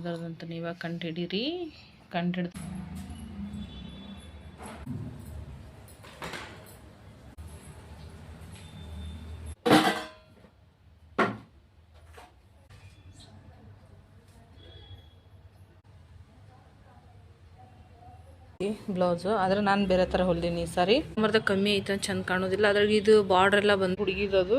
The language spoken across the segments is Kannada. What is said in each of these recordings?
ಇದ್ರದಂತ ನೀವಾಗ ಕಂಡು ಹಿಡೀರಿ ಕಂಡು ಹಿಡ್ದು ಬ್ಲೌಸು. ಆದ್ರೆ ನಾನು ಬೇರೆ ಥರ ಹೊಲ್ದೀನಿ ಸಾರಿ. ಮರ್ದ ಕಮ್ಮಿ ಐತೆ ಚಂದ ಕಾಣೋದಿಲ್ಲ. ಅದ್ರಾಗ ಇದು ಬಾರ್ಡರ್ ಎಲ್ಲ ಬಂದು ಹುಡುಗಿದದು.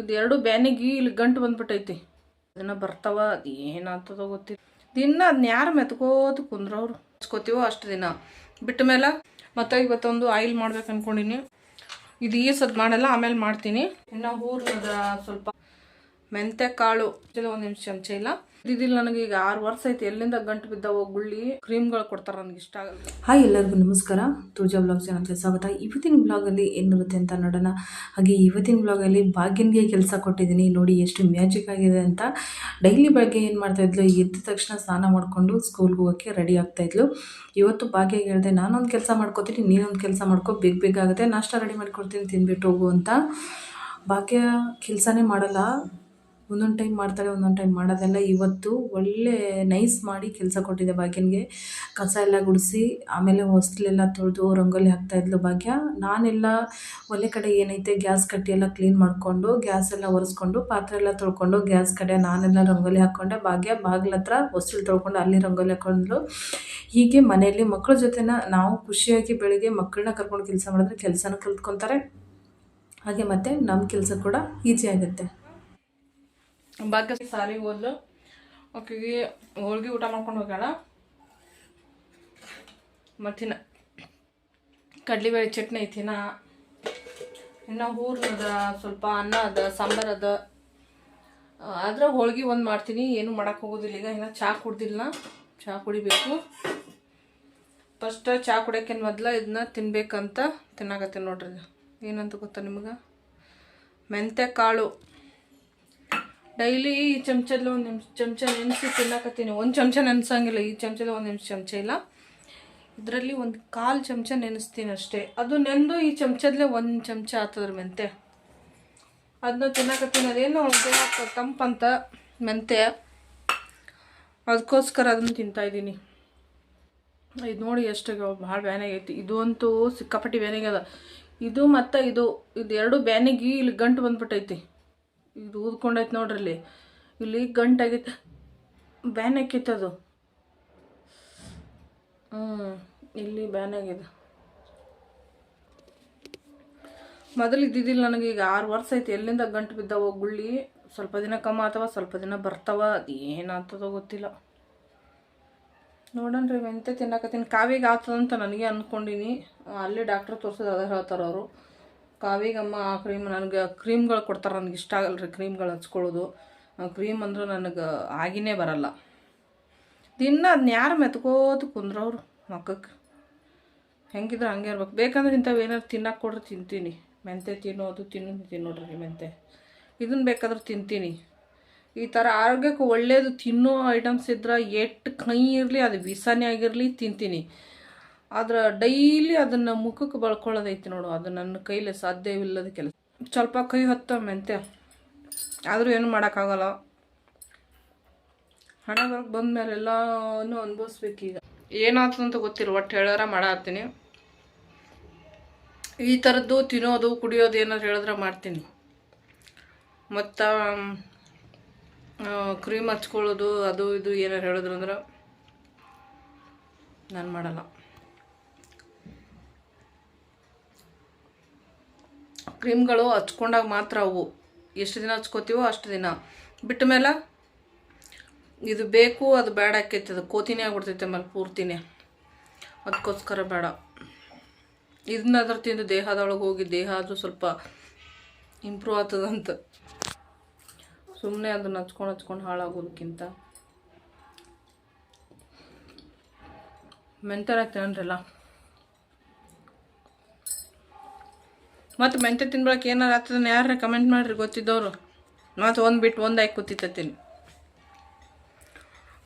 ಇದು ಎರಡು ಬ್ಯಾನಿಗೆ ಇಲ್ಲಿ ಗಂಟು ಬಂದ್ಬಿಟ್ಟೈತಿ. ಅದನ್ನ ಬರ್ತಾವ, ಅದು ಏನಂತದೋ ಗೊತ್ತಿಲ್ಲ. ದಿನ ಅದನ್ನ ಯಾರು ಮೆತ್ಕೋತ ಕುಂದ್ರವ್ರು ಹಚ್ಕೋತೀವೋ ಅಷ್ಟು ದಿನ. ಬಿಟ್ಟ ಮೇಲೆ ಮತ್ತೆ ಇವತ್ತೊಂದು ಆಯಿಲ್ ಮಾಡ್ಬೇಕು ಅನ್ಕೊಂಡಿನಿ. ಇದು ಈ ಸದ್ ಮಾಡಲ್ಲ, ಆಮೇಲೆ ಮಾಡ್ತೀನಿ. ಇನ್ನು ಹೂರ್ನದ ಸ್ವಲ್ಪ ಮೆಂತ್ಯ ಕಾಳು. ಒಂದು ನಿಮಿಷ ಚಮಚ ಇಲ್ಲ. ಇದಿಲ್ಲ ನನಗೆ. ಈಗ ಆರು ವರ್ಷ ಐತಿ ಎಲ್ಲಿಂದ ಗಂಟು ಬಿದ್ದಾವ ಗುಳ್ಳಿ ಕ್ರೀಮ್ಗಳು ಕೊಡ್ತಾರೆ ನನಗೆ ಇಷ್ಟ ಆಗಲ್ಲ. ಹಾಯ್ ಎಲ್ಲರಿಗೂ ನಮಸ್ಕಾರ. ತೂಜಾ ಬ್ಲಾಗ್ ಚಾನಲ್ಗೆ ಸ್ವಾಗತ. ಇವತ್ತಿನ ಬ್ಲಾಗಲ್ಲಿ ಏನಿರುತ್ತೆ ಅಂತ ನೋಡೋಣ. ಹಾಗೆ ಇವತ್ತಿನ ಬ್ಲಾಗಲ್ಲಿ ಭಾಗ್ಯನ್ಗೆ ಕೆಲಸ ಕೊಟ್ಟಿದ್ದೀನಿ. ನೋಡಿ ಎಷ್ಟು ಮ್ಯಾಜಿಕ್ ಆಗಿದೆ ಅಂತ. ಡೈಲಿ ಬೆಳಗ್ಗೆ ಏನು ಮಾಡ್ತಾಯಿದ್ಲು ಎದ್ದ ತಕ್ಷಣ ಸ್ನಾನ ಮಾಡಿಕೊಂಡು ಸ್ಕೂಲ್ಗೆ ಹೋಗೋಕ್ಕೆ ರೆಡಿ ಆಗ್ತಾಯಿದ್ಲು ಇವತ್ತು ಭಾಗ್ಯ ಹೇಳಿದೆ, ನಾನೊಂದು ಕೆಲಸ ಮಾಡ್ಕೋತೀನಿ, ನೀನೊಂದು ಕೆಲಸ ಮಾಡ್ಕೊ, ಬೇಗ ಬೇಗ ಆಗುತ್ತೆ. ನಾಷ್ಟ ರೆಡಿ ಮಾಡ್ಕೊಡ್ತೀನಿ, ತಿನ್ಬಿಟ್ಟು ಹೋಗು ಅಂತ. ಭಾಗ್ಯ ಕೆಲಸನೇ ಮಾಡಲ್ಲ. ಒಂದೊಂದು ಟೈಮ್ ಮಾಡ್ತಾಳೆ ಒಂದೊಂದು ಟೈಮ್ ಮಾಡೋದೆಲ್ಲ ಇವತ್ತು ಒಳ್ಳೆ ನೈಸ್ ಮಾಡಿ ಕೆಲಸ ಕೊಟ್ಟಿದೆ ಭಾಗ್ಯನಿಗೆ. ಕಸ ಎಲ್ಲ ಗುಡಿಸಿ, ಆಮೇಲೆ ಹೊಸ್ಲೆಲ್ಲ ತೊಳೆದು ರಂಗೋಲಿ ಹಾಕ್ತಾಯಿದ್ಲು ಭಾಗ್ಯ. ನಾನೆಲ್ಲ ಒಲೆ ಕಡೆ ಏನೈತೆ ಗ್ಯಾಸ್ ಕಟ್ಟಿ ಎಲ್ಲ ಕ್ಲೀನ್ ಮಾಡಿಕೊಂಡು, ಗ್ಯಾಸ್ ಎಲ್ಲ ಒರೆಸ್ಕೊಂಡು, ಪಾತ್ರೆ ಎಲ್ಲ ತೊಳ್ಕೊಂಡು ಗ್ಯಾಸ್ ಕಡೆ ನಾನೆಲ್ಲ ರಂಗೋಲಿ ಹಾಕ್ಕೊಂಡೆ. ಭಾಗ್ಯ ಬಾಗಿಲ ಹತ್ರ ಹೊಸ್ಲು ತೊಳ್ಕೊಂಡು ಅಲ್ಲಿ ರಂಗೋಲಿ ಹಾಕೊಂಡ್ಲು ಹೀಗೆ ಮನೆಯಲ್ಲಿ ಮಕ್ಕಳ ಜೊತೆನ ನಾವು ಖುಷಿಯಾಗಿ ಬೆಳಿಗ್ಗೆ ಮಕ್ಕಳನ್ನ ಕರ್ಕೊಂಡು ಕೆಲಸ ಮಾಡಿದ್ರೆ ಕೆಲಸನೂ ಕಲ್ತ್ಕೊತಾರೆ. ಹಾಗೆ ಮತ್ತು ನಮ್ಮ ಕೆಲಸ ಕೂಡ ಈಸಿ ಆಗುತ್ತೆ. ಭಾಗ್ಯ ಸಾಲಿಗೆ ಹೋದ್ಲು ಆಕೆಗೆ ಹೋಳ್ಗೆ ಊಟ ಮಾಡ್ಕೊಂಡು ಹೋಗ್ಯಾಳ. ಮತ್ತಿನ ಕಡ್ಲಿಬೇಳೆ ಚಟ್ನಿ ಐತಿನ. ಇನ್ನು ಹೂರ್ನದ ಸ್ವಲ್ಪ ಅನ್ನ ಅದ, ಸಾಂಬಾರು ಅದ. ಆದ್ರೆ ಹೋಳ್ಗೆ ಒಂದು ಮಾಡ್ತೀನಿ. ಏನು ಮಾಡಕ್ಕೆ ಹೋಗೋದಿಲ್ಲ. ಈಗ ಇನ್ನು ಚಹಾ ಕುಡ್ದಿಲ್ಲ ಚಹಾ ಕುಡಿಬೇಕು. ಫಸ್ಟ್ ಚಹಾ ಕುಡಿಯೋಕ್ಕಿಂತ ಮೊದ್ಲು ಇದನ್ನ ತಿನ್ಬೇಕಂತ ತಿನ್ನಾಕತ್ತೀನಿ ನೋಡ್ರಿ. ಏನಂತ ಗೊತ್ತಾ ನಿಮ್ಗೆ? ಮೆಂತ್ಯ ಕಾಳು. ಡೈಲಿ ಈ ಚಮಚದಲ್ಲಿ ಒಂದು ನಿಮಿಷ, ಚಮಚ ನೆನೆಸಿ ತಿನ್ನಕತ್ತೀನಿ. ಒಂದು ಚಮಚ ನೆನೆಸಂಗಿಲ್ಲ, ಈ ಚಮಚದಲ್ಲಿ ಒಂದು ನಿಮಿಷ ಚಮಚ ಇಲ್ಲ. ಇದರಲ್ಲಿ ಒಂದು ಕಾಲು ಚಮಚ ನೆನೆಸ್ತೀನಿ ಅಷ್ಟೇ. ಅದು ನೆಂದು ಈ ಚಮಚದಲ್ಲೇ ಒಂದು ಚಮಚ ಆತದ್ರ ಮೆಂತೆ. ಅದನ್ನ ತಿನ್ನಕತ್ತೀನಿ. ಅದೇನೋ ತಂಪಂತ ಮೆಂತೆ. ಅದಕ್ಕೋಸ್ಕರ ಅದನ್ನು ತಿಂತಾಯಿದ್ದೀನಿ ಇದು ನೋಡಿ ಎಷ್ಟು ಭಾಳ ಐತಿ. ಇದು ಅಂತೂ ಸಿಕ್ಕಾಪಟ್ಟಿ ಅದ. ಇದು ಮತ್ತು ಇದು ಇದು ಎರಡು ಬ್ಯಾನಿಗೆ ಇಲ್ಲಿ ಗಂಟು ಬಂದ್ಬಿಟ್ಟೈತಿ. ಇದು ಊದ್ಕೊಂಡೈತೆ ನೋಡ್ರಿ ಇಲ್ಲಿ ಇಲ್ಲಿ ಬ್ಯಾನ್ ಹಾಕಿತ್ತು ಅದು. ಹ್ಞೂ ಇಲ್ಲಿ ಬ್ಯಾನ್ ಆಗಿದೆ. ಮೊದಲು ಇದ್ದಿದ್ದಿಲ್ಲ ನನಗೆ ಈಗ ಆರು ವರ್ಷ ಐತಿ ಎಲ್ಲಿಂದ ಗಂಟು ಬಿದ್ದಾವ ಗುಳ್ಳಿ. ಸ್ವಲ್ಪ ದಿನ ಕಮ್ಮ ಆತವ, ಸ್ವಲ್ಪ ದಿನ ಬರ್ತಾವ. ಅದು ಏನಾಗ್ತದೋ ಗೊತ್ತಿಲ್ಲ. ನೋಡಣ್ರಿ ಮೆಂತೆ ತಿನ್ನಕತ್ತೀನಿ. ಕಾವಿಗೆ ಆಗ್ತದಂತ ನನಗೆ ಅಂದ್ಕೊಂಡಿನಿ ಅಲ್ಲಿ ಡಾಕ್ಟ್ರ್ ತೋರಿಸೋದು ಅದ ಹೇಳ್ತಾರೆ ಅವರು. ಕಾವಿಗಮ್ಮ ಆ ಕ್ರೀಮ್ ನನಗೆ ಕ್ರೀಮ್ಗಳು ಕೊಡ್ತಾರೆ ನನಗೆ ಇಷ್ಟ ಆಗಲ್ಲ ರೀ ಕ್ರೀಮ್ಗಳು ಹಚ್ಕೊಳ್ಳೋದು ಕ್ರೀಮ್ ಅಂದ್ರೆ ನನಗೆ ಆಗಿನೇ ಬರಲ್ಲ. ದಿನ ಅದನ್ನ ಯಾರು ಮೆತ್ಕೋತ ಕುಂದ್ರವ್ರು ಮಕ್ಕಕ್ಕೆ ಹೆಂಗಿದ್ರೆ ಹಂಗೆ ಇರ್ಬೇಕು. ಬೇಕಂದ್ರೆ ಇಂಥವು ಏನಾರು ತಿನ್ನಕ್ಕೆ ಕೊಡ್ರಿ ತಿಂತೀನಿ. ಮೆಂತೆ ತಿನ್ನೋದು ತಿನ್ನೋದು ನೋಡ್ರಿ ಮೆಂತೆ. ಇದನ್ನು ಬೇಕಾದ್ರೆ ತಿಂತೀನಿ. ಈ ಥರ ಆರೋಗ್ಯಕ್ಕೆ ಒಳ್ಳೆಯದು ತಿನ್ನೋ ಐಟಮ್ಸ್ ಇದ್ರೆ ಎಷ್ಟು ಕೈ ಇರಲಿ, ಅದು ಬಿಸಾನೆ ಆಗಿರಲಿ ತಿಂತೀನಿ. ಆದ್ರೆ ಡೈಲಿ ಅದನ್ನು ಮುಖಕ್ಕೆ ಬಳ್ಕೊಳ್ಳೋದೈತಿ ನೋಡು. ಅದು ನನ್ನ ಕೈಲಿ ಸಾಧ್ಯವಿಲ್ಲದ ಕೆಲಸ. ಸ್ವಲ್ಪ ಕೈ ಹೊತ್ತ ಮೆಂತ್ಯ. ಆದರೂ ಏನು ಮಾಡೋಕ್ಕಾಗಲ್ಲ. ಹಣ ಬಂದ ಮೇಲೆ ಎಲ್ಲನೂ ಅನುಭವಿಸ್ಬೇಕೀಗ ಏನಾಗ್ತದಂತ ಗೊತ್ತಿಲ್ಲ. ಒಟ್ಟು ಹೇಳಾರ ಮಾಡತ್ತೀನಿ. ಈ ಥರದ್ದು ತಿನ್ನೋದು, ಕುಡಿಯೋದು ಏನಾದ್ರು ಹೇಳಿದ್ರೆ ಮಾಡ್ತೀನಿ. ಮತ್ತು ಕ್ರೀಮ್ ಹಚ್ಕೊಳ್ಳೋದು, ಅದು ಇದು ಏನಾರು ಹೇಳಿದ್ರು ಅಂದ್ರೆ ನಾನು ಮಾಡಲ್ಲ. ಕ್ರೀಮ್ಗಳು ಹಚ್ಕೊಂಡಾಗ ಮಾತ್ರ ಅವು. ಎಷ್ಟು ದಿನ ಹಚ್ಕೋತೀವೋ ಅಷ್ಟು ದಿನ. ಬಿಟ್ಟ ಮೇಲೆ ಇದು ಬೇಕು, ಅದು ಬೇಡ ಆಕೈತಿ. ಅದು ಕೋತಿನೇ ಆಗ್ಬಿಡ್ತೈತೆ ಆಮೇಲೆ ಪೂರ್ತಿನೇ. ಅದಕ್ಕೋಸ್ಕರ ಬೇಡ. ಇದನ್ನಾದ್ರೂ ತಿಂದು ದೇಹದೊಳಗೆ ಹೋಗಿ ದೇಹ ಅದು ಸ್ವಲ್ಪ ಇಂಪ್ರೂವ್ ಆಗ್ತದಂತ. ಸುಮ್ಮನೆ ಅದನ್ನು ಹಚ್ಕೊಂಡು ಹಚ್ಕೊಂಡು ಹಾಳಾಗೋದಕ್ಕಿಂತ. ಮೆಂತರ ತಿನ್ನಲ್ಲ ಮತ್ತು ಮೆಂತ್ಯ ತಿನ್ಬಳಕ್ಕೆ ಏನಾರು ಆಗ್ತದನ್ನ ಯಾರು ಕಮೆಂಟ್ ಮಾಡಿರಿ ಗೊತ್ತಿದ್ದವರು. ಮತ್ತು ಒಂದು ಬಿಟ್ಟು ಒಂದು ಕೂತಿತ್ತ ಕೂತಿತ್ತೀನಿ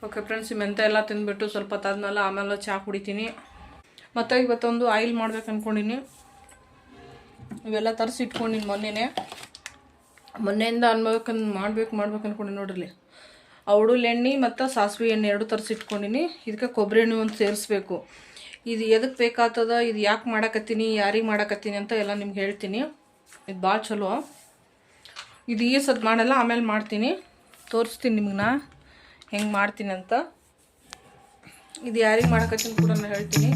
ಓಕೆ ಫ್ರೆಂಡ್ಸ್ ಈ ಮೆಂತ್ಯ ಎಲ್ಲ ತಿಂದುಬಿಟ್ಟು ಸ್ವಲ್ಪ ಹೊತ್ತಾದ್ಮೇಲೆ ಆಮೇಲೆ ಚಹಾ ಕುಡಿತೀನಿ. ಮತ್ತು ಇವತ್ತೊಂದು ಆಯಿಲ್ ಮಾಡ್ಬೇಕು ಅಂದ್ಕೊಂಡಿನಿ ಇವೆಲ್ಲ ತರಿಸಿ ಇಟ್ಕೊಂಡಿನಿ ಮೊನ್ನೆನೇ. ಮೊನ್ನೆಯಿಂದ ಅನ್ಬೇಕಂದ್ ಮಾಡ್ಬೇಕು ಮಾಡ್ಬೇಕು ಅನ್ಕೊಂಡಿನಿ ನೋಡ್ರಿ. ಅವಡುಲ್ ಎಣ್ಣೆ ಮತ್ತು ಸಾಸಿವೆ ಎಣ್ಣೆ ಎರಡು ತರಿಸಿ ಇಟ್ಕೊಂಡಿನಿ. ಇದಕ್ಕೆ ಕೊಬ್ಬರಿ ಎಣ್ಣೆ ಒಂದು ಸೇರಿಸ್ಬೇಕು. ಇದು ಎದಕ್ಕೆ ಬೇಕಾಗ್ತದ? ಇದು ಯಾಕೆ ಮಾಡಕತ್ತೀನಿ? ಯಾರಿಗೆ ಮಾಡಕತ್ತೀನಿ ಅಂತ ಎಲ್ಲ ನಿಮ್ಗೆ ಹೇಳ್ತೀನಿ. ಇದು ಭಾಳ ಚಲೋ. ಇದು ಈ ಸದ್ ಮಾಡಲ್ಲ, ಆಮೇಲೆ ಮಾಡ್ತೀನಿ. ತೋರಿಸ್ತೀನಿ ನಿಮ್ಗೆ ನಾ. ಹೆಂಗೆ ಮಾಡ್ತೀನಿ ಅಂತ. ಇದು ಯಾರಿಗೆ ಮಾಡಕತ್ತೀನಿ ಕೂಡ ನಾನು ಹೇಳ್ತೀನಿ.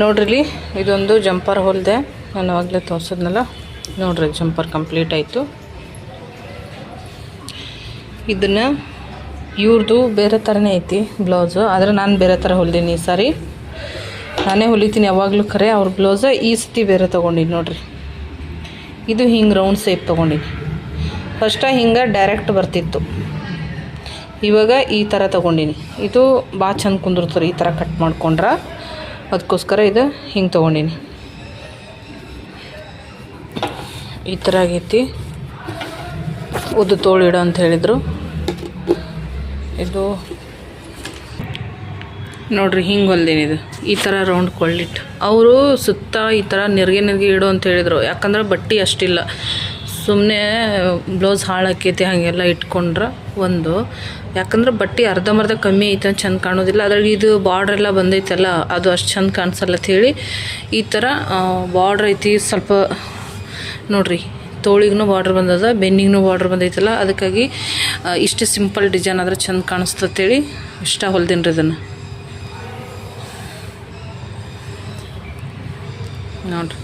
ನೋಡ್ರಿ ಇದೊಂದು ಜಂಪರ್ ಹೊಲಿದೆ. ನಾನು ಆವಾಗಲೇ ತೋರಿಸಿದ್ನಲ್ಲ, ನೋಡ್ರಿ ಜಂಪರ್ ಕಂಪ್ಲೀಟ್ ಆಯಿತು. ಇದನ್ನು ಇವ್ರದ್ದು ಬೇರೆ ಥರನೇ ಐತಿ ಬ್ಲೌಸು, ಆದರೆ ನಾನು ಬೇರೆ ಥರ ಹೊಲಿದೀನಿ ಈ ಸಾರಿ. ನಾನೇ ಹೊಲಿತೀನಿ ಯಾವಾಗಲೂ ಖರೆ, ಅವ್ರ ಬ್ಲೌಸ ಈ ಸತಿ ಬೇರೆ ತೊಗೊಂಡಿನಿ ನೋಡ್ರಿ. ಇದು ಹಿಂಗೆ ರೌಂಡ್ ಸೇಪ್ ತೊಗೊಂಡಿನಿ. ಫಸ್ಟ ಹಿಂಗೆ ಡೈರೆಕ್ಟ್ ಬರ್ತಿತ್ತು. ಇವಾಗ ಈ ಥರ ತೊಗೊಂಡಿನಿ. ಇದು ಭಾಳ ಚಂದ ಕುಂದಿರ್ತಾರೆ ಈ ಥರ ಕಟ್ ಮಾಡ್ಕೊಂಡ್ರೆ. ಅದಕ್ಕೋಸ್ಕರ ಇದು, ಹಿಂಗೆ ತೊಗೊಂಡಿನಿ. ಈ ಥರ ಆಗೈತಿ. ಉದ್ದು ತೋಳು ಇಡು ಅಂತ ಹೇಳಿದರು. ಇದು ನೋಡ್ರಿ, ಹಿಂಗೆ ಹೊಲ್ದೀನಿ ಇದು. ಈ ಥರ ರೌಂಡ್ ಕೊಳ್ಳಿಟ್ಟು. ಅವರು ಸುತ್ತ ಈ ಥರ ನೆರಿಗೆ ನೆರಿಗೆ ಇಡು ಅಂತ ಹೇಳಿದರು. ಯಾಕಂದ್ರೆ ಬಟ್ಟೆ ಅಷ್ಟಿಲ್ಲ. ಸುಮ್ಮನೆ ಬ್ಲೌಸ್ ಹಾಳಾಕೈತಿ, ಹಾಗೆಲ್ಲ ಇಟ್ಕೊಂಡ್ರೆ ಒಂದು. ಯಾಕಂದ್ರೆ ಬಟ್ಟೆ ಅರ್ಧಂಬರ್ಧ ಕಮ್ಮಿ ಐತೆ ಅಂತ ಚಂದ ಕಾಣೋದಿಲ್ಲ. ಅದ್ರಾಗ ಇದು ಬಾರ್ಡ್ರ್ ಎಲ್ಲ ಬಂದೈತಲ್ಲ, ಅದು ಅಷ್ಟು ಚಂದ ಕಾಣಿಸಲ್ಲ ಹೇಳಿ ಈ ಥರ ಬಾರ್ಡ್ರ್ ಐತಿ ಸ್ವಲ್ಪ, ನೋಡ್ರಿ ತೋಳಿಗೂ ಬಾರ್ಡ್ರ್ ಬಂದದ ಬೆನ್ನಿಗೂ ಬಾರ್ಡ್ರ್ ಬಂದೈತಲ್ಲ, ಅದಕ್ಕಾಗಿ ಇಷ್ಟು ಸಿಂಪಲ್ ಡಿಸೈನ್ ಆದ್ರೆ ಚಂದ ಕಾಣಿಸ್ತೇಳಿ ಇಷ್ಟ ಹೊಲ್ದೀನಿ ರೀ ಅದನ್ನು. ನೋಡ್ರಿ.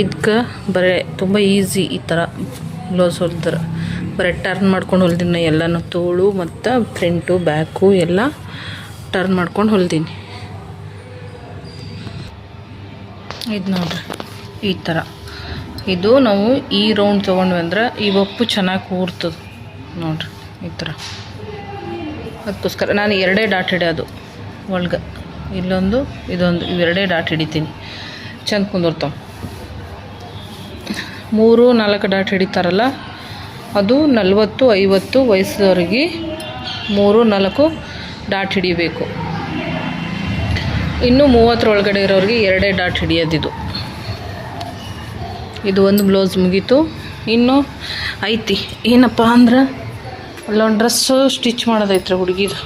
ಇದಕ್ಕೆ ಬರೇ ತುಂಬ ಈಸಿ ಈ ಥರ ಬ್ಲೌಸ್ ಹೊಲ್ದ್ರೆ. ಬರೀ ಟರ್ನ್ ಮಾಡ್ಕೊಂಡು ಹೊಲ್ದೀನಿ ಎಲ್ಲನೂ ತೋಳು ಮತ್ತು ಫ್ರಂಟು ಬ್ಯಾಕು ಎಲ್ಲ ಟರ್ನ್ ಮಾಡ್ಕೊಂಡು ಹೊಲ್ದೀನಿ. ಇದು ನೋಡ್ರಿ ಈ ಥರ ಇದು ನಾವು ಈ ರೌಂಡ್ ತೊಗೊಂಡ್ವಿ ಅಂದ್ರೆ ಈ ಒಪ್ಪು ಚೆನ್ನಾಗಿ ಕೂರ್ತದೆ. ನೋಡ್ರಿ ಈ ಥರ ಅದಕ್ಕೋಸ್ಕರ ನಾನು ಎರಡೇ ಡಾಟ್ ಹಿಡಿಯೋದು ಒಳಗೆ. ಇಲ್ಲೊಂದು, ಇದೊಂದು, ಇವೆರಡೇ ಡಾಟ್ ಹಿಡಿತೀನಿ. ಚಂದ ಕುಂದಿರ್ತಾವೆ. ಮೂರು, ನಾಲ್ಕು ಡಾಟ್ ಹಿಡಿತಾರಲ್ಲ? ಅದು ನಲವತ್ತು, ಐವತ್ತು ವಯಸ್ಸದವ್ರಿಗೆ ಮೂರು, ನಾಲ್ಕು ಡಾಟ್ ಹಿಡಿಬೇಕು. ಇನ್ನು ಮೂವತ್ತರೊಳಗಡೆ ಇರೋರಿಗೆ ಎರಡೇ ಡಾಟ್ ಹಿಡಿಯೋದಿದು. ಇದು ಒಂದು ಬ್ಲೌಸ್ ಮುಗೀತು. ಇನ್ನು ಐತಿ. ಏನಪ್ಪ ಅಂದ್ರೆ ಅಲ್ಲೊಂದು ಡ್ರೆಸ್ಸು ಸ್ಟಿಚ್ ಮಾಡೋದೈತ್ರಿ ಹುಡುಗಿದು.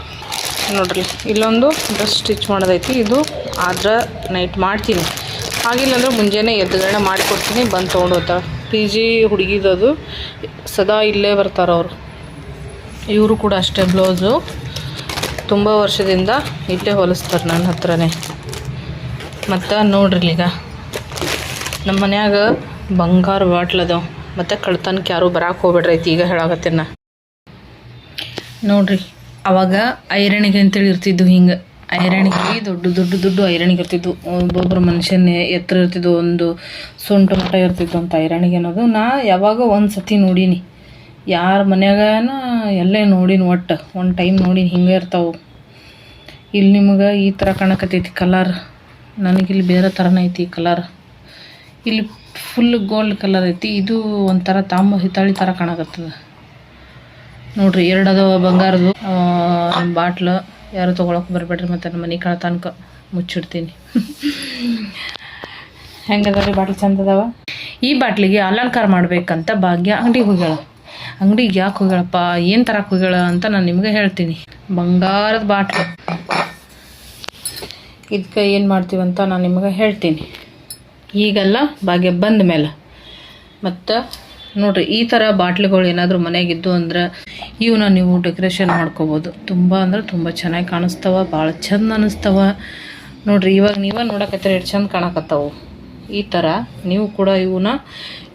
ನೋಡ್ರಿ, ಇಲ್ಲೊಂದು ಡ್ರೆಸ್ ಸ್ಟಿಚ್ ಮಾಡೋದೈತಿ. ಇದು ಆದ್ರೆ ನೈಟ್ ಮಾಡ್ತೀನಿ. ಆಗಿಲ್ಲ ಅಂದ್ರೆ ಮುಂಜಾನೆ ಎದ್ದುಗಳನ್ನ ಮಾಡಿಕೊಡ್ತೀನಿ, ಬಂದು ತೊಗೊಂಡು ಹೋಗ್ತಾಳೆ. ಪಿ ಜಿ ಹುಡುಗಿದದು ಸದಾ ಇಲ್ಲೇ ಬರ್ತಾರೆ ಅವರು. ಇವರು ಕೂಡ ಅಷ್ಟೇ ಬ್ಲೌಸು ತುಂಬ ವರ್ಷದಿಂದ ಇಲ್ಲೇ ಹೊಲಿಸ್ತಾರೆ ನನ್ನ ಹತ್ರನೇ. ಮತ್ತು ನೋಡ್ರಿ ಈಗ. ನಮ್ಮ ಮನ್ಯಾಗ ಬಂಗಾರ ಬಾಟ್ಲ್ ಅದಾವ. ಮತ್ತು ಕಳ್ತನಕ್ಕೆ ಯಾರೂ ಬರಕ್ಕೆ ಹೋಗ್ಬೇಡ್ರಿ ಐತಿ ಈಗ ಹೇಳಾಕತ್ತೀನಿ ನೋಡ್ರಿ, ಅವಾಗ ಐರಣಿಗೆ ಅಂತೇಳಿ ಇರ್ತಿದ್ದು ಹಿಂಗೆ. ಐರಣಿಗೆ ದೊಡ್ಡ ದೊಡ್ಡ ದೊಡ್ಡ ಐರಣಿಗೆ ಇರ್ತಿದ್ವು. ಒಬ್ಬೊಬ್ಬರು ಮನುಷ್ಯನೇ ಎತ್ತರ ಇರ್ತಿದ್ವು, ಒಂದು ಸೊಂಟ ಮಟ್ಟ ಇರ್ತಿದ್ವು ಅಂತ ಐರಣಿಗೆ ಅನ್ನೋದು. ನಾ ಯಾವಾಗ ಒಂದು ಸತಿ ನೋಡೀನಿ. ಯಾರ ಮನ್ಯಾಗನ ಎಲ್ಲೇ ನೋಡೀನಿ ಒಟ್ಟು. ಒಂದು ಟೈಮ್ ನೋಡೀನಿ, ಹಿಂಗೆ ಇರ್ತಾವೆ. ಇಲ್ಲಿ ನಿಮಗೆ ಈ ಥರ ಕಾಣಕತ್ತೈತಿ ಕಲರ್. ನನಗಿಲ್ಲಿ ಬೇರೆ ಥರನೇ ಐತಿ ಕಲರ್. ಇಲ್ಲಿ ಫುಲ್ ಗೋಲ್ಡ್ ಕಲರ್ ಐತಿ. ಇದು ಒಂಥರ ತಾಂಬ ಹಿತ್ತಾಳಿ ಥರ ಕಾಣಕತ್ತದ. ನೋಡ್ರಿ, ಎರಡು ಅದಾವ ಬಂಗಾರದು ಬಾಟ್ಲು. ಯಾರು ತೊಗೊಳಕ್ಕೆ ಬರಬೇಡ್ರಿ ಮತ್ತು ನಮ್ಮ ಮನೆ ಕಳತನಕ ಮುಚ್ಚಿಡ್ತೀನಿ. ಹೆಂಗದ ಬಾಟ್ಲ್ ಚಂದ ಅದಾವ ಈ ಬಾಟ್ಲಿಗೆ ಅಲಂಕಾರ ಮಾಡ್ಬೇಕಂತ ಭಾಗ್ಯ ಅಂಗಡಿಗೆ ಹೋಗ್ಯಾಳ. ಅಂಗಡಿಗೆ ಯಾಕೆ ಹೋಗ್ಯಾಳಪ್ಪ? ಏನು ತರಕ್ಕೆ ಹೋಗ್ಯಾಳ ಅಂತ ನಾನು ನಿಮಗೆ ಹೇಳ್ತೀನಿ. ಬಂಗಾರದ ಬಾಟ್ಲು. ಇದಕ್ಕೆ ಏನು ಮಾಡ್ತೀವಂತ ನಾನು ನಿಮಗೆ ಹೇಳ್ತೀನಿ. ಈಗೆಲ್ಲ ಭಾಗ್ಯ ಬಂದ ಮೇಲೆ ಮತ್ತು ನೋಡ್ರಿ, ಈ ಥರ ಬಾಟ್ಲಿಗಳು ಏನಾದರೂ ಮನೆಗಿದ್ದು ಅಂದ್ರೆ ಇವನ್ನ ನೀವು ಡೆಕೋರೇಷನ್ ಮಾಡ್ಕೋಬೋದು. ತುಂಬ ಅಂದ್ರೆ ತುಂಬ ಚೆನ್ನಾಗಿ ಕಾಣಿಸ್ತಾವ ಭಾಳ ಚಂದ ಅನ್ನಿಸ್ತಾವ ನೋಡ್ರಿ, ಇವಾಗ ನೀವೇ ನೋಡಕತ್ತೀರ, ಎಷ್ಟು ಚಂದ ಕಾಣಕತ್ತಾವು. ಈ ಥರ ನೀವು ಕೂಡ ಇವನ್ನ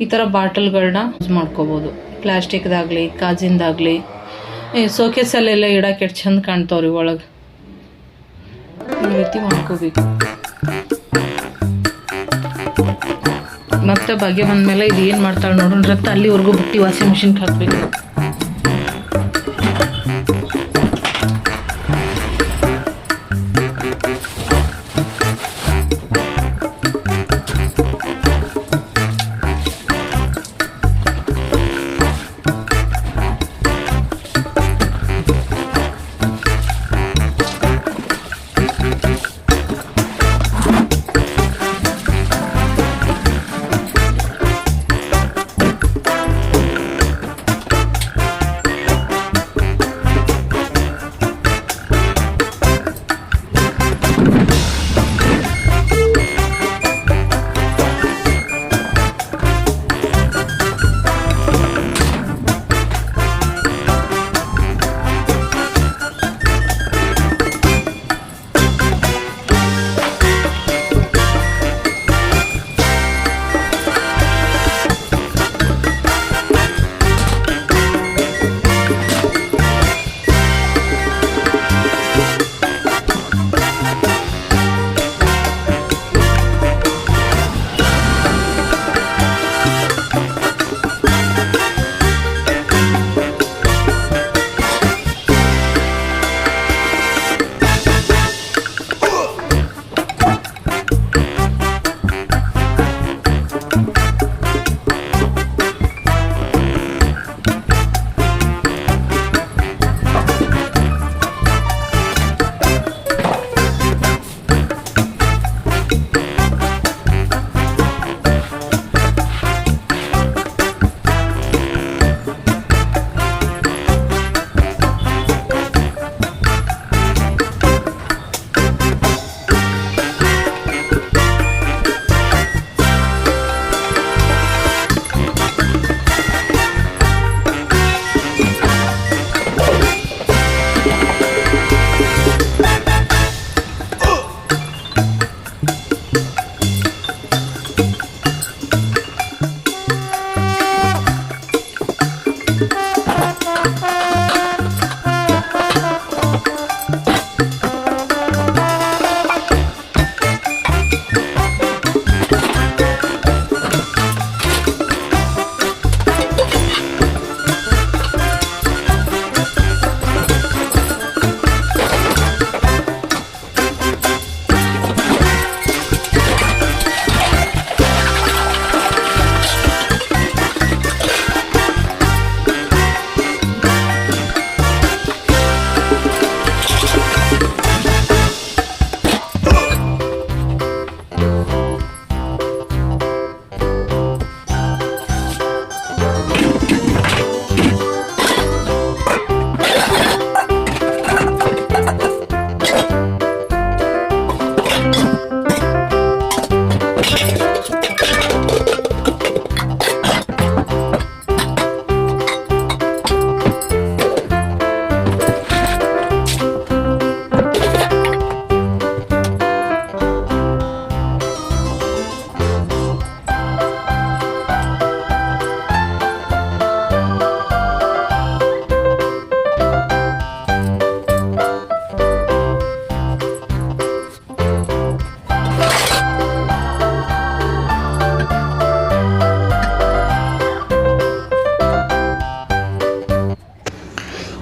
ಈ ಥರ ಬಾಟಲ್ಗಳನ್ನ ಯೂಸ್ ಮಾಡ್ಕೋಬೋದು. ಪ್ಲಾಸ್ಟಿಕ್ದಾಗಲಿ ಕಾಜಿಂದಾಗಲಿ ಸೋಕೇಸಲ್ಲೆಲ್ಲ ಇಡಕ್ಕೆ ಎಷ್ಟು ಚಂದ ಕಾಣ್ತಾವ್ರಿ ಒಳಗೆ. ಈ ರೀತಿ ಮಾಡ್ಕೋಬೇಕು. ಮತ್ತೆ ಭಾಗ್ಯ ಬಂದ್ಮೇಲೆ ಇದು ಏನು ಮಾಡ್ತಾಳೆ ನೋಡೋಣ ರತ್ತ ಅಲ್ಲಿವರೆಗೂ ಬುಟ್ಟಿ ವಾಷಿಂಗ್ ಮಿಷಿನ್ಗೆ ಹಾಕಬೇಕು.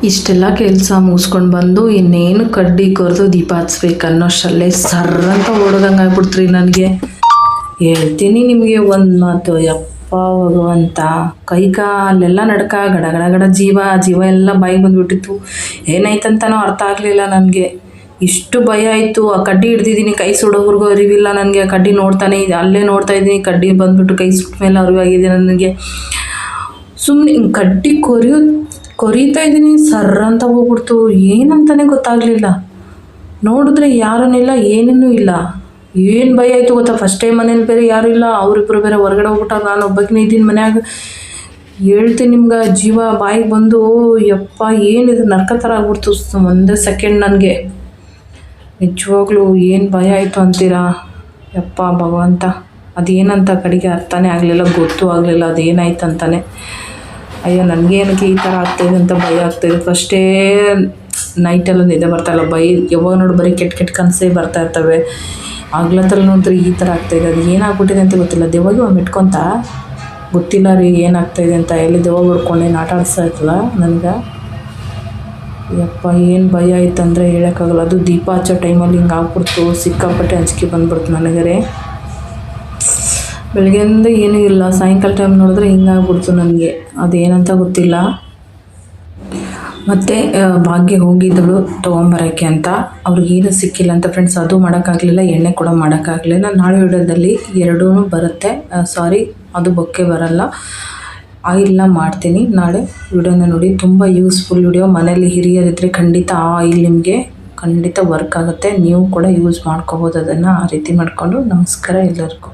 ಇಷ್ಟೆಲ್ಲ ಕೆಲಸ ಮುಗಿಸ್ಕೊಂಡು ಬಂದು ಇನ್ನೇನು ಕಡ್ಡಿ ಕೊರೆದು ದೀಪ ಹಚ್ಬೇಕು ಅನ್ನೋಷ್ಟರಲ್ಲೇ ಸರ್ರ ಅಂತ ಓಡೋದಂಗೆ ಆಗ್ಬಿಡ್ತ್ರಿ ನನಗೆ. ಹೇಳ್ತೀನಿ ನಿಮಗೆ ಒಂದು ಮಾತು, ಯಪ್ಪ ಭಗವಂತ. ಕೈ ಕಾಲೆಲ್ಲ ನಡ್ಕ, ಗಡ ಗಡ ಗಡ ಜೀವ ಜೀವ ಎಲ್ಲ ಬಾಯಿಗೆ ಬಂದುಬಿಟ್ಟಿತ್ತು. ಏನಾಯ್ತಂತನೋ ಅರ್ಥ ಆಗಲಿಲ್ಲ ನನಗೆ. ಇಷ್ಟು ಭಯ ಆಯಿತು. ಆ ಕಡ್ಡಿ ಹಿಡ್ದಿದ್ದೀನಿ, ಕೈ ಸುಡೋವರೆಗೂ ಅರಿವಿಲ್ಲ ನನಗೆ. ಆ ಕಡ್ಡಿ ನೋಡ್ತಾನೆ, ಅಲ್ಲೇ ನೋಡ್ತಾ ಇದ್ದೀನಿ. ಕಡ್ಡಿ ಬಂದ್ಬಿಟ್ಟು ಕೈ ಸುಟ್ಟ ಮೇಲೆ ಅರಿವಾಗಿದೆ ನನಗೆ. ಸುಮ್ಮನೆ ಕಡ್ಡಿ ಕೊರಿಯೋ ಕೊರಿತಾ ಇದ್ದೀನಿ ಸರ್ರ ಅಂತ ಹೋಗ್ಬಿಡ್ತು. ಏನಂತಾನೆ ಗೊತ್ತಾಗಲಿಲ್ಲ. ನೋಡಿದ್ರೆ ಯಾರೂ ಇಲ್ಲ ಏನೇನೂ ಇಲ್ಲ. ಏನು ಭಯ ಆಯಿತು ಗೊತ್ತಾ? ಫಸ್ಟ್ ಟೈಮ್ ಮನೇಲಿ ಬೇರೆ ಯಾರೂ ಇಲ್ಲ. ಅವರಿಬ್ಬರು ಬೇರೆ ಹೊರಗಡೆ ಹೋಗ್ಬಿಟ್ಟಾಗ ನಾನು ಒಬ್ಬಕಿನೇ ಇದ್ದೀನಿ ಮನ್ಯಾಗ. ಹೇಳ್ತೀನಿ ನಿಮ್ಗೆ, ಜೀವ ಬಾಯಿಗೆ ಬಂದು, ಯಪ್ಪ ಏನಿದು ನರ್ಕ ಥರ ಆಗ್ಬಿಡ್ತು ಒಂದೇ ಸೆಕೆಂಡ್ ನನಗೆ. ನಿಜವಾಗ್ಲೂ ಏನು ಭಯ ಆಯಿತು ಅಂತೀರಾ? ಯಪ್ಪ ಭಗವಂತ, ಅದೇನಂತ ಕಡೆಗೆ ಅರ್ಥನೇ ಆಗಲಿಲ್ಲ, ಗೊತ್ತೂ ಆಗಲಿಲ್ಲ, ಅದೇನಾಯ್ತು ಅಂತಾನೆ. ಅಯ್ಯೋ ನನಗೆ ಏನಕ್ಕೆ ಈ ಥರ ಆಗ್ತಾಯಿದೆ ಅಂತ ಭಯ ಆಗ್ತಾಯಿದೆ. ಫಸ್ಟೇ ನೈಟೆಲ್ಲ ನಿದ್ದೆ ಬರ್ತಾಯಿಲ್ಲ ಭಯ, ಯಾವಾಗ ನೋಡಿ ಬರೀ ಕೆಟ್ಟ ಕೆಟ್ಟ ಕನಸೇ ಬರ್ತಾ ಇರ್ತವೆ. ಆಗ್ಲತ್ತಲ್ಲಿ ನೋಡಿದ್ರೆ ಈ ಥರ ಆಗ್ತಾಯಿದೆ. ಅದು ಏನಾಗ್ಬಿಟ್ಟಿದೆ ಅಂತ ಗೊತ್ತಿಲ್ಲ. ದೆವ್ವಾಗಿ ಒಮ್ಮೆ ಇಟ್ಕೊತ, ಗೊತ್ತಿಲ್ಲ ರೀ ಏನಾಗ್ತಾಯಿದೆ ಅಂತ. ಎಲ್ಲಿ ದೆವ್ವ ಆಟ ಆಡಿಸ್ತಾ ಇರ್ತಲ್ಲ ನನಗೆ? ಯಪ್ಪ, ಏನು ಭಯ ಆಯ್ತು ಅಂದರೆ ಹೇಳೋಕ್ಕಾಗಲ್ಲ. ಅದು ದೀಪ ಹಚ್ಚೋ ಟೈಮಲ್ಲಿ ಹಿಂಗೆ ಆಗ್ಬಿಡ್ತು. ಸಿಕ್ಕಾಪಟ್ಟೆ ಹಂಚಿಕೆ ಬಂದ್ಬಿಡ್ತು ನನಗರೆ. ಬೆಳಗ್ಗೆಯಿಂದ ಏನೂ ಇಲ್ಲ. ಸಾಯಂಕಾಲ ಟೈಮ್ ನೋಡಿದ್ರೆ ಹಿಂಗಾಗ್ಬಿಡ್ತು ನನಗೆ. ಅದೇನಂತ ಗೊತ್ತಿಲ್ಲ. ಮತ್ತು ಭಾಗ್ಯ ಹೋಗಿದ್ದಳು ತೊಗೊಂಬರೋಕ್ಕೆ ಅಂತ. ಅವ್ರಿಗೇನು ಸಿಕ್ಕಿಲ್ಲ ಅಂತ ಫ್ರೆಂಡ್ಸ್ ಅದು ಮಾಡೋಕ್ಕಾಗಲಿಲ್ಲ, ಎಣ್ಣೆ ಕೂಡ ಮಾಡೋಕ್ಕಾಗಲಿಲ್ಲ. ನಾಳೆ ವಿಡಿಯೋದಲ್ಲಿ ಎರಡೂ ಬರುತ್ತೆ. ಸಾರಿ ಅದು ಬೊಕ್ಕೆ ಬರಲ್ಲ. ಆಯಿಲ್ನ ಮಾಡ್ತೀನಿ. ನಾಳೆ ವಿಡಿಯೋನ ನೋಡಿ. ತುಂಬ ಯೂಸ್ಫುಲ್ ವಿಡಿಯೋ ಮನೇಲಿ ಹಿರಿಯರಿದ್ದರೆ ಖಂಡಿತ ಆ ಆಯಿಲ್ ನಿಮಗೆ ಖಂಡಿತ ವರ್ಕ್ ಆಗುತ್ತೆ. ನೀವು ಕೂಡ ಯೂಸ್ ಮಾಡ್ಕೋಬೋದು ಅದನ್ನು ಆ ರೀತಿ ಮಾಡಿಕೊಂಡು. ನಮಸ್ಕಾರ ಎಲ್ಲರಿಗೂ.